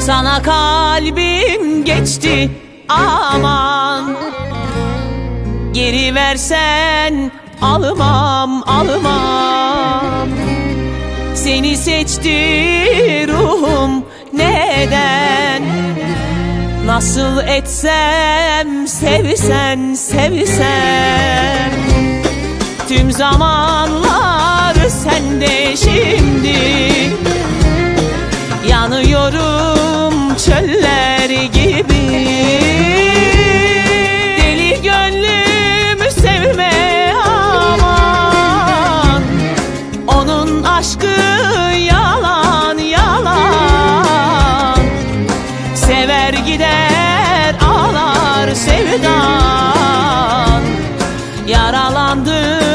Sana kalbim geçti aman. Geri versen almam almam. Seni seçti ruhum neden? Nasıl etsem sevsen sevsen Tüm zamanlar sende şimdi. Yanıyorum çöller gibi. Deli gönlümü sevme aman. Onun aşkı yalan yalan. Sever gider ağlar sevdan. Yaralandım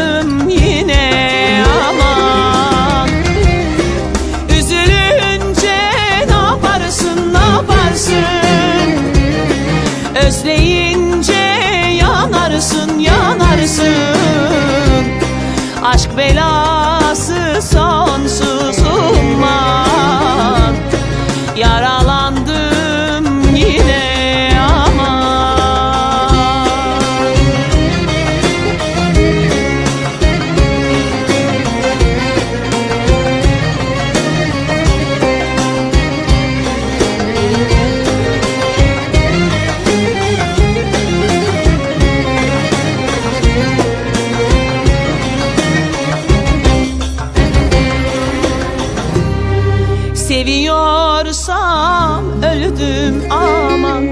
Seviyorsam öldüm aman.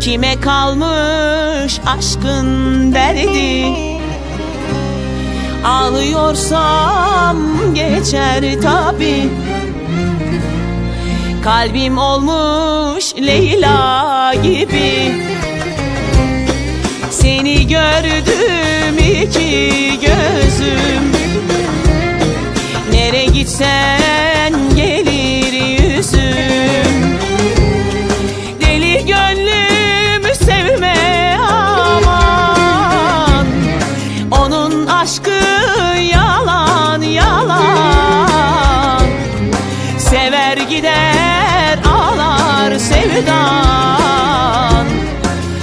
Kime kalmış aşkın derdi? Ağlıyorsam geçer tabi. Kalbim olmuş Leyla gibi. Seni gördüm iki gözüm aşkı yalan yalan. Sever gider ağlar sevdan.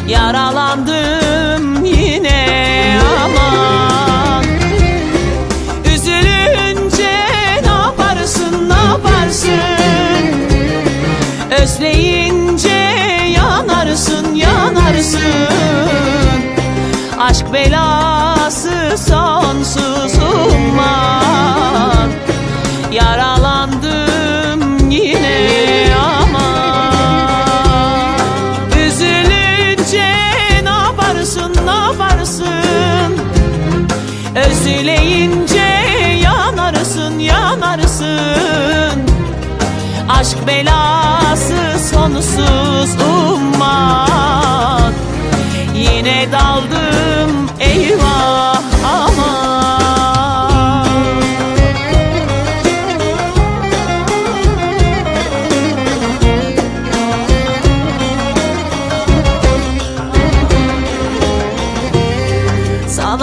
Yaralandım yine aman. Üzülünce ne yaparsın ne yaparsın? Özleyince yanarsın yanarsın Özleyince yanarsın yanarsın Aşk belası sonsuz umman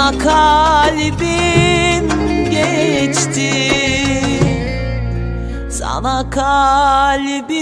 Sana kalbim geçti. Sana kalbim